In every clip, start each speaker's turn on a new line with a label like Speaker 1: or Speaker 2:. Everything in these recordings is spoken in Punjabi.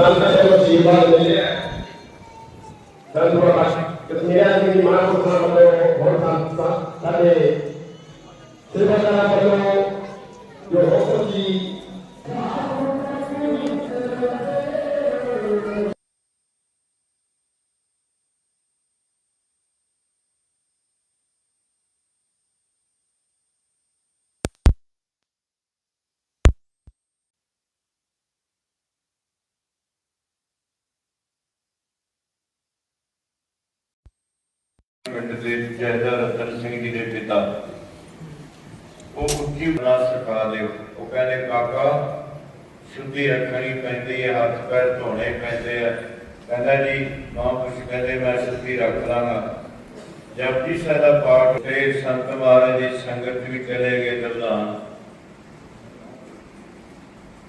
Speaker 1: ਸੰਤ ਦੇ ਆਸ਼ੀਰਵਾਦ ਮਿਲਿਆ ਸੰਤ ਪ੍ਰਕਾਸ਼ ਕਤਨੀਆ ਸਿੰਘ ਜੀ ਮਹਾਂਪੁਰਖਾਂ ਵੱਲੋਂ ਹੋਰ
Speaker 2: ਪਿੰਡ ਦੇ ਜੈਦਾ ਰਤਨ ਸਿੰਘ ਜੀ ਦੇ ਪਿਤਾ। ਉਹ ਉੱਚੀ ਬਣਾ ਸਕਾ ਦਿਓ। ਉਹ ਕਹਿੰਦੇ, ਕਾਕਾ, ਸ਼ੁੱਧੀ ਰੱਖਣੀ ਪੈਂਦੀ ਹੈ, ਹੱਥ ਪੈਰ ਧੋਣੇ ਪੈਂਦੇ ਆ। ਕਹਿੰਦਾ, ਜੀ, ਮਾਂ ਕੁਛ ਕਹਿੰਦੇ, ਮੈਂ ਸ਼ੁੱਧੀ ਰੱਖ ਲਾਂਗਾ। ਜਪਜੀ ਸਾਹਿਬ ਦਾ ਪਾਠ ਤੇ ਸੰਤ ਮਹਾਰਾਜ ਦੀ ਸੰਗਤ ਵੀ ਚਲੇ ਗਏ ਦਰਦਾਨ।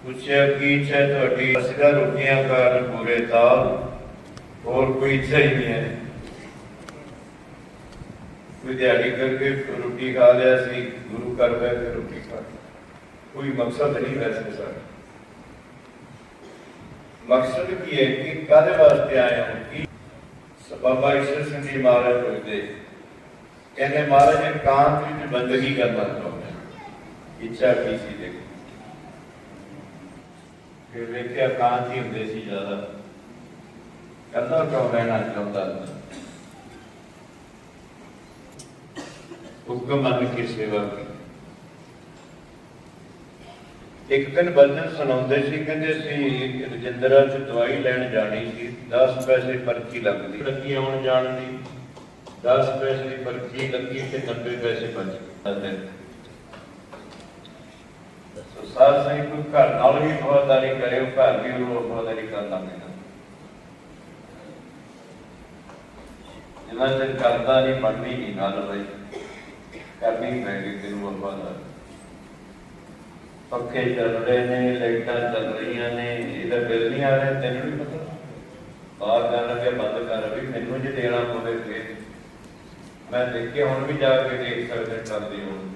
Speaker 2: ਪੁੱਛਿਆ, ਕੀ ਇੱਛਾ ਤੁਹਾਡੀ? ਅਸਗਾ ਰੋਟੀਆਂ ਕਾਰਨ ਪੂਰੇ ਤਾਲ ਹੋਰ ਕੋਈ ਇੱਛਾ ਹੀ ਹੈ। ਕੋਈ ਦਿਹਾੜੀ ਕਰਕੇ ਰੋਟੀ ਖਾ ਲਿਆ ਸੀ, ਗੁਰੂ ਘਰ ਬੈ ਕੇ ਰੋਟੀ ਖਾ ਕੋਈ ਮਕਸਦ ਨਹੀਂ ਵੈਸੇ ਸਾਡਾ ਮਕਸਦ ਕੀ ਹੈ ਕਿ ਕਾਦੇ ਵਾਸਤੇ ਆਏ ਹਾਂ? ਕਿ ਬਾਬਾ ਈਸ਼ਰ ਸਿੰਘ ਜੀ ਮਹਾਰਾਜ ਪੁੱਛਦੇ, ਕਹਿੰਦੇ ਮਹਾਰਾਜ ਇਕਾਂਤ ਵਿੱਚ ਬੰਦਗੀ ਕਰਨਾ ਚਾਹੁੰਦੇ ਇੱਛਾ ਕੀ ਸੀ ਦੇਖੋ? ਫਿਰ ਵੇਖਿਆ ਇਕਾਂਤ ਹੀ ਹੁੰਦੇ ਸੀ ਜ਼ਿਆਦਾ। ਕਰਨਾ ਕਿਉਂ ਰਹਿਣਾ ਚਾਹੁੰਦਾ ਸੀ ਹੁਕਮ ਮੰਨ ਕੇ ਸੇਵਾ ਕੀਤੀ। ਇੱਕ ਦਿਨ ਬੰਦਨ ਸੁਣਾਉਂਦੇ ਸੀ ਕਹਿੰਦੇ ਸੀ ਰਜਿੰਦਰਾ ਚ ਦਵਾਈ ਲੈਣ ਜਾਣੀ ਸੀ 10 ਪੈਸੇ ਪਰਚੀ ਲੱਗਦੀ। ਲੱਗੀ ਆਉਣ ਜਾਣ ਦੀ। 10 ਪੈਸੇ ਦੀ ਪਰਚੀ ਲੱਗੀ ਤੇ 90 ਪੈਸੇ ਬਚ ਗਏ। ਸੋ ਸਾਧ ਸੰਗਤ ਕੋਈ ਘਰ ਨਾਲ ਵੀ ਵਫਾਦਾਰੀ ਕਰੇ ਉਹ ਘਰ ਵੀ ਉਹਨੂੰ ਵਫਾਦਾਰੀ ਕਰਨਾ ਪੈਂਦਾ ਜਿੰਨਾ ਚਿਰ ਕਰਦਾ ਨਹੀਂ ਮੰਨਣੀ ਨਹੀਂ ਗੱਲ ਬਈ। ਕਰਨੀ ਪੈਗੀ ਤੈਨੂੰ ਵਫਾਦਾਰ ਪੱਖੇ ਚੱਲ ਰਹੇ ਨੇ, ਲਾਈਟਾਂ ਚੱਲ ਰਹੀਆਂ ਨੇ, ਇਹਦਾ ਬਿੱਲ ਨਹੀਂ ਆ ਰਿਹਾ, ਤੈਨੂੰ ਨਹੀਂ ਪਤਾ? ਬਾਹਰ ਜਾਣ ਲੱਗੇ ਬੰਦ ਕਰ, ਵੀ ਮੈਨੂੰ ਜੇ ਦੇਣਾ ਪਵੇ ਫੇਰ ਮੈਂ ਦੇਖ ਕੇ ਹੁਣ ਵੀ ਜਾ ਕੇ ਦੇਖ ਸਕਦੇ ਚੱਲਦੀ ਹੁਣ।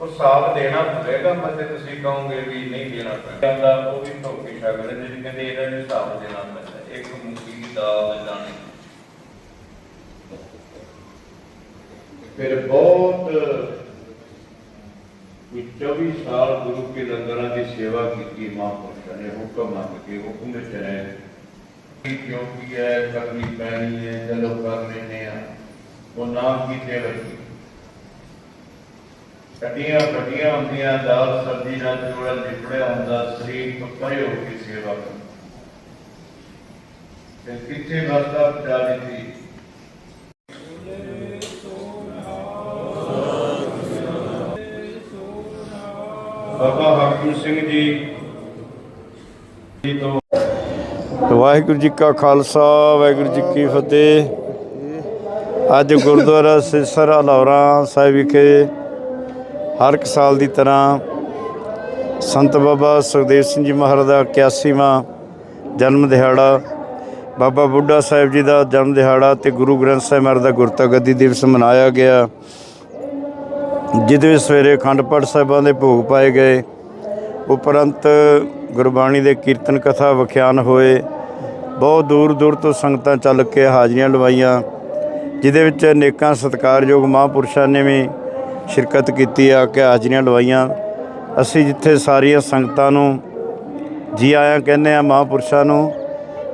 Speaker 2: ਉਹ ਸਾਥ ਦੇਣਾ ਪਵੇਗਾ ਮਤੇ ਤੁਸੀਂ ਕਹੋਗੇ ਵੀ ਨਹੀਂ ਦੇਣਾ ਪੈਂਦਾ ਉਹ ਵੀ ਧੋਖੇ ਸ਼ਗਲੇ ਨੇ ਕਹਿੰਦੇ ਇਹਦਾ ਵੀ ਹਿਸਾਬ ਦੇਣਾ ਪੈਂਦਾ ਇੱਕ ਮੂੰਗੀ ਦੀ ਦਾਲ ਦੇ ਦਾਣੇ ਫਿਰ ਬਹੁਤ, ਵੀ 24 ਸਾਲ ਗੁਰੂ ਕੇ ਲੰਗਰਾਂ ਦੀ ਸੇਵਾ ਕੀਤੀ, ਮਹਾਂਪੁਰਸ਼ਾਂ ਨੇ ਹੁਕਮ ਮੰਗ ਕੇ ਹੁਕਮ ਵਿੱਚ ਰਹੇ। ਕਿ ਕਿਉਂਕਿ ਹੈ, ਕਰਨੀ ਪੈਣੀ ਹੈ ਚਲੋ ਕਰ ਲੈਨੇ ਆ, ਉਹ ਨਾ ਕੀਤੇ ਵਰਗੀ ਕੱਟੀਆਂ ਕੱਟੀਆਂ ਹੁੰਦੀਆਂ, ਦਾਲ, ਸਬਜ਼ੀ ਨਾਲ ਜੋੜਾ ਨਿਕੜਿਆ ਹੁੰਦਾ, ਸਰੀਰ ਤੋਂ ਪਰੇ ਹੋ ਕੇ ਸੇਵਾ ਕਰ ਤੇ ਕਿੱਥੇ ਵਸਦਾ ਪਜਾ ਦਿੱਤੀ ਬਾਬਾ ਹਾਕਮ ਸਿੰਘ ਜੀ ਜੀ ਤੋਂ
Speaker 3: ਵਾਹਿਗੁਰੂ ਜੀ ਕਾ ਖਾਲਸਾ, ਵਾਹਿਗੁਰੂ ਜੀ ਕੀ ਫਤਿਹ। ਅੱਜ ਗੁਰਦੁਆਰਾ ਸਿਸਰ ਲੌਰਾ ਸਾਹਿਬ ਵਿਖੇ ਹਰ ਇੱਕ ਸਾਲ ਦੀ ਤਰ੍ਹਾਂ ਸੰਤ ਬਾਬਾ ਸੁਖਦੇਵ ਸਿੰਘ ਜੀ ਮਹਾਰਾਜ ਦਾ 81ਵਾਂ ਜਨਮ ਦਿਹਾੜਾ, ਬਾਬਾ ਬੁੱਢਾ ਸਾਹਿਬ ਜੀ ਦਾ ਜਨਮ ਦਿਹਾੜਾ ਤੇ ਗੁਰੂ ਗ੍ਰੰਥ ਸਾਹਿਬ ਮਹਾਰਾਜ ਦਾ ਗੁਰਤਾ ਗੱਦੀ ਦਿਵਸ ਮਨਾਇਆ ਗਿਆ। ਜਿਹਦੇ ਵਿੱਚ ਸਵੇਰੇ ਅਖੰਡ ਪਾਠ ਸਾਹਿਬਾਂ ਦੇ ਭੋਗ ਪਾਏ ਗਏ, ਉਪਰੰਤ ਗੁਰਬਾਣੀ ਦੇ ਕੀਰਤਨ ਕਥਾ ਵਿਖਿਆਨ ਹੋਏ। ਬਹੁਤ ਦੂਰ ਦੂਰ ਤੋਂ ਸੰਗਤਾਂ ਚੱਲ ਕੇ ਹਾਜ਼ਰੀਆਂ ਲਵਾਈਆਂ, ਜਿਹਦੇ ਵਿੱਚ ਅਨੇਕਾਂ ਸਤਿਕਾਰਯੋਗ ਮਹਾਂਪੁਰਸ਼ਾਂ ਨੇ ਵੀ ਸ਼ਿਰਕਤ ਕੀਤੀ ਆ ਕੇ ਹਾਜ਼ਰੀਆਂ ਲਵਾਈਆਂ। ਅਸੀਂ ਜਿੱਥੇ ਸਾਰੀਆਂ ਸੰਗਤਾਂ ਨੂੰ ਜੀ ਆਇਆਂ ਕਹਿੰਦੇ ਆ ਮਹਾਂਪੁਰਸ਼ਾਂ ਨੂੰ,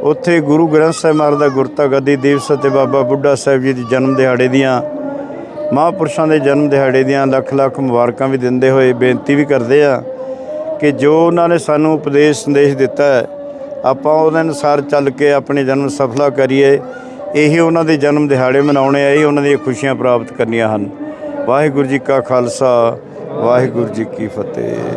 Speaker 3: ਉੱਥੇ ਗੁਰੂ ਗ੍ਰੰਥ ਸਾਹਿਬ ਮਹਾਰਾਜ ਦਾ ਗੁਰਤਾ ਗੱਦੀ ਦਿਵਸ ਅਤੇ ਬਾਬਾ ਬੁੱਢਾ ਸਾਹਿਬ ਜੀ ਦੀ ਜਨਮ ਦਿਹਾੜੇ ਦੀਆਂ ਮਹਾਂਪੁਰਸ਼ਾਂ ਦੇ ਜਨਮ ਦਿਹਾੜੇ ਦੀਆਂ ਲੱਖ ਲੱਖ ਮੁਬਾਰਕਾਂ ਵੀ ਦਿੰਦੇ ਹੋਏ ਬੇਨਤੀ ਵੀ ਕਰਦੇ ਆ ਕਿ ਜੋ ਉਹਨਾਂ ਨੇ ਸਾਨੂੰ ਉਪਦੇਸ਼ ਸੰਦੇਸ਼ ਦਿੱਤਾ ਹੈ, ਆਪਾਂ ਉਹਦੇ ਅਨੁਸਾਰ ਚੱਲ ਕੇ ਆਪਣੇ ਜਨਮ ਸਫਲਾ ਕਰੀਏ। ਇਹੀ ਉਹਨਾਂ ਦੇ ਜਨਮ ਦਿਹਾੜੇ ਮਨਾਉਣੇ ਆ, ਇਹ ਉਹਨਾਂ ਦੀਆਂ ਖੁਸ਼ੀਆਂ ਪ੍ਰਾਪਤ ਕਰਨੀਆਂ ਹਨ। ਵਾਹਿਗੁਰੂ ਜੀ ਕਾ ਖਾਲਸਾ, ਵਾਹਿਗੁਰੂ ਜੀ ਕੀ ਫਤਿਹ।